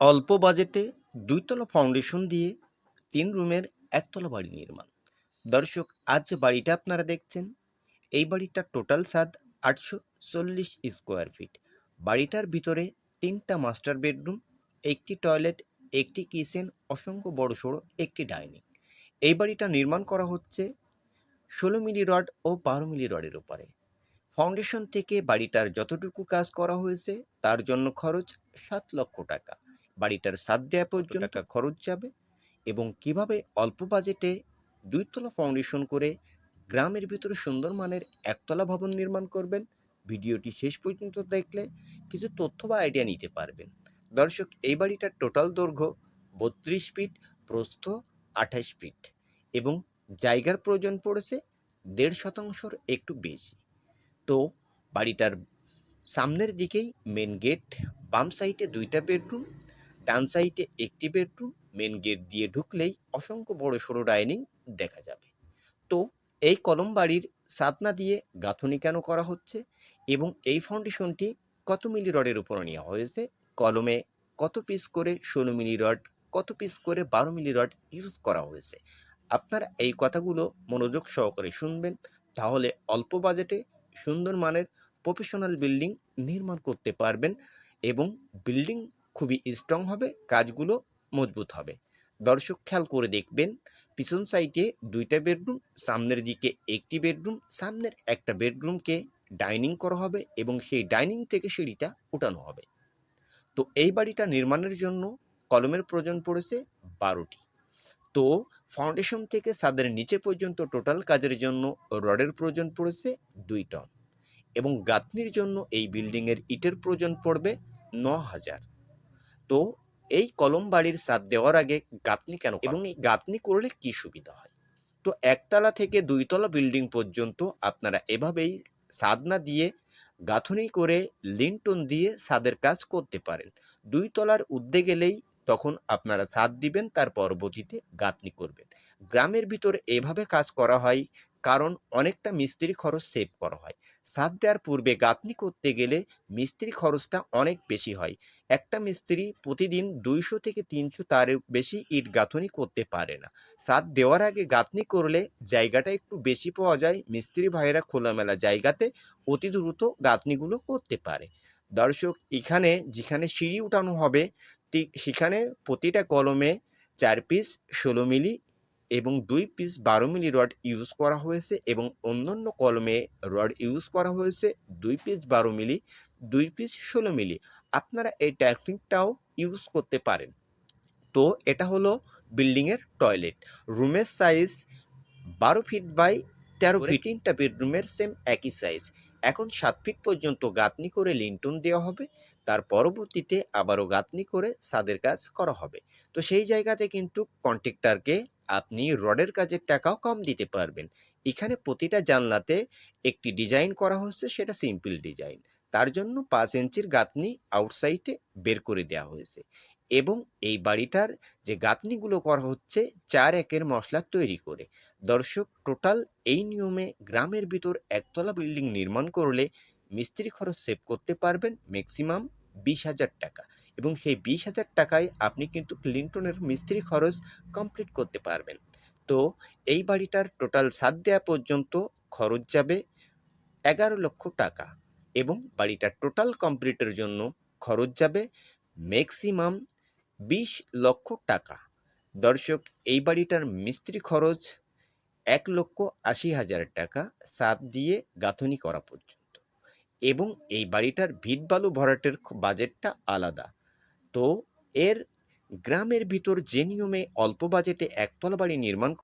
অল্প বাজেটে দুইতলা ফাউন্ডেশন দিয়ে তিন রুমের একতলা বাড়ি নির্মাণ। দর্শক, আজ যে বাড়িটা আপনারা দেখছেন, এই বাড়িটার টোটাল স্বাদ আটশো চল্লিশ স্কোয়ার ফিট বাড়িটার ভিতরে তিনটা মাস্টার বেডরুম একটি টয়লেট একটি কিচেন অসংখ্য বড় সড়ো একটি ডাইনিং এই বাড়িটা নির্মাণ করা হচ্ছে ষোলো মিলি রড ও বারো মিলি রডের উপরে। ফাউন্ডেশন থেকে বাড়িটার যতটুকু কাজ করা হয়েছে, তার জন্য খরচ সাত লক্ষ টাকা। বাড়িটার সাত দেওয়া পর্যন্ত টাকা? খরচ যাবে এবং কীভাবে অল্প বাজেটে দুইতলা ফাউন্ডেশন করে গ্রামের ভিতরে সুন্দর মানের একতলা ভবন নির্মাণ করবেন ভিডিওটি শেষ পর্যন্ত দেখলে কিছু তথ্য বা আইডিয়া নিতে পারবেন। দর্শক এই বাড়িটার টোটাল দৈর্ঘ্য বত্রিশ ফিট প্রস্থ আঠাশ ফিট এবং জায়গার প্রয়োজন পড়েছে দেড় শতাংশর একটু বেশি। তো বাড়িটার সামনের দিকেই মেন গেট বাম সাইডে দুইটা বেডরুম ডান সাইডে একটি বেডরুম, মেন গেট দিয়ে ঢুকলেই অসংখ্য বড় সড়ো ডাইনিং দেখা যাবে। তো এই কলম বাড়ির সাতনা দিয়ে গাঁথনি কেন করা হচ্ছে এবং এই ফাউন্ডেশনটি কত মিলি রডের উপর নেওয়া হয়েছে? কলমে কত পিস করে ষোলো মিলি রড, কত পিস করে বারো মিলি রড ইউজ করা হয়েছে? আপনারা এই কথাগুলো মনোযোগ সহকারে শুনবেন, তাহলে অল্প বাজেটে সুন্দর মানের প্রফেশনাল বিল্ডিং নির্মাণ করতে পারবেন এবং বিল্ডিং খুবই স্ট্রং হবে, কাজগুলো মজবুত হবে। দর্শক খেয়াল করে দেখবেন, পিছন সাইডে দুইটা বেডরুম সামনের দিকে একটি বেডরুম সামনের একটা বেডরুমকে ডাইনিং করা হবে এবং সেই ডাইনিং থেকে সিঁড়িটা উঠানো হবে। তো এই বাড়িটা নির্মাণের জন্য কলমের প্রয়োজন পড়েছে বারোটি। তো ফাউন্ডেশন থেকে সাদের নিচে পর্যন্ত টোটাল কাজের জন্য রডের প্রয়োজন পড়েছে দুই টন এবং গাঁথনির জন্য এই বিল্ডিংয়ের ইটের প্রয়োজন পড়বে ন হাজার তো এই কলম বাড়ির ছাদ দেওয়ার আগে গাঁথনি কেন এবং এই গাঁথনি করলে কি সুবিধা হয়? তো একতলা থেকে দুইতলা বিল্ডিং পর্যন্ত আপনারা এভাবেই ছাদ না দিয়ে, গাঁথনি করে, লিন্টন দিয়ে ছাদের কাজ করতে পারেন। দুই তলার উদ্দে গেলেই তখন আপনারা ছাদ দিবেন, তার পরবর্তীতে গাঁথনি করবেন। গ্রামের ভিতর এভাবে কাজ করা হয় কারণ অনেকটা মিস্ত্রি খরচ সেভ করা হয়। ছাদ দেওয়ার পূর্বে গাঁথনি করতে গেলে মিস্ত্রি খরচটা অনেক বেশি হয়। একটা মিস্ত্রি প্রতিদিন দুইশো থেকে তিনশো তার বেশি ইট গাঁথনি করতে পারে না। ছাদ দেওয়ার আগে গাঁথনি করলে জায়গাটা একটু বেশি পাওয়া যায়, মিস্ত্রি ভাইয়েরা খোলামেলা জায়গাতে অতি দ্রুত গাঁথনিগুলো করতে পারে। দর্শক, এখানে যেখানে সিঁড়ি উঠানো হবে সেখানে প্রতিটা কলমে চার পিস ষোলো মিলি এবং দুই পিস বারো মিলি রড ইউজ করা হয়েছে এবং অন্যান্য কলমে রড ইউজ করা হয়েছে দুই পিস বারো মিলি, দুই পিস ষোলো মিলি। আপনারা এই টেকনিকটাও ইউজ করতে পারেন। তো এটা হলো বিল্ডিংয়ের টয়লেট রুমের সাইজ বারো ফিট বাই তেরো ফিট তিনটা বেডরুমের সেম একই সাইজ এখন সাত ফিট পর্যন্ত গাঁথনি করে লিন্টন দেওয়া হবে। তার পরবর্তীতে আবারও গাঁথনি করে ছাদের কাজ করা হবে। তো সেই জায়গাতে কিন্তু কন্ট্রাক্টরকে আপনি রডের কাজের টাকাও কম দিতে পারবেন। এখানে প্রতিটা জানলাতে একটি ডিজাইন করা হচ্ছে, সেটা সিম্পল ডিজাইন। তার জন্য পাঁচ ইঞ্চির গাঁথনি আউটসাইডে বের করে দেওয়া হয়েছে এবং এই বাড়িটার যে গাঁথনিগুলো করা হচ্ছে, চার একের মশলা তৈরি করে। দর্শক, টোটাল এই নিয়মে গ্রামের ভিতর একতলা বিল্ডিং নির্মাণ করলে মিস্ত্রি খরচ সেভ করতে পারবেন ম্যাক্সিমাম বিশ হাজার টাকা এবং সেই বিশ হাজার টাকায় আপনি কিন্তু ক্লিন্টনের মিস্ত্রি খরচ কমপ্লিট করতে পারবেন। তো এই বাড়িটার টোটাল সাত দেওয়া পর্যন্ত খরচ যাবে এগারো লক্ষ টাকা এবং বাড়িটার টোটাল কমপ্লিটের জন্য খরচ যাবে ম্যাক্সিমাম বিশ লক্ষ টাকা। দর্শক, এই বাড়িটার মিস্ত্রি খরচ এক লক্ষ আশি হাজার টাকা সাত দিয়ে গাঁথনি করা পর্যন্ত। এবং এই বাড়িটার ভিট বালু ভরাটের বাজেটটা আলাদা। তো এর গ্রামের ভিতর যে নিয়মে অল্প বাজেটে একতলা বাড়ি নির্মাণ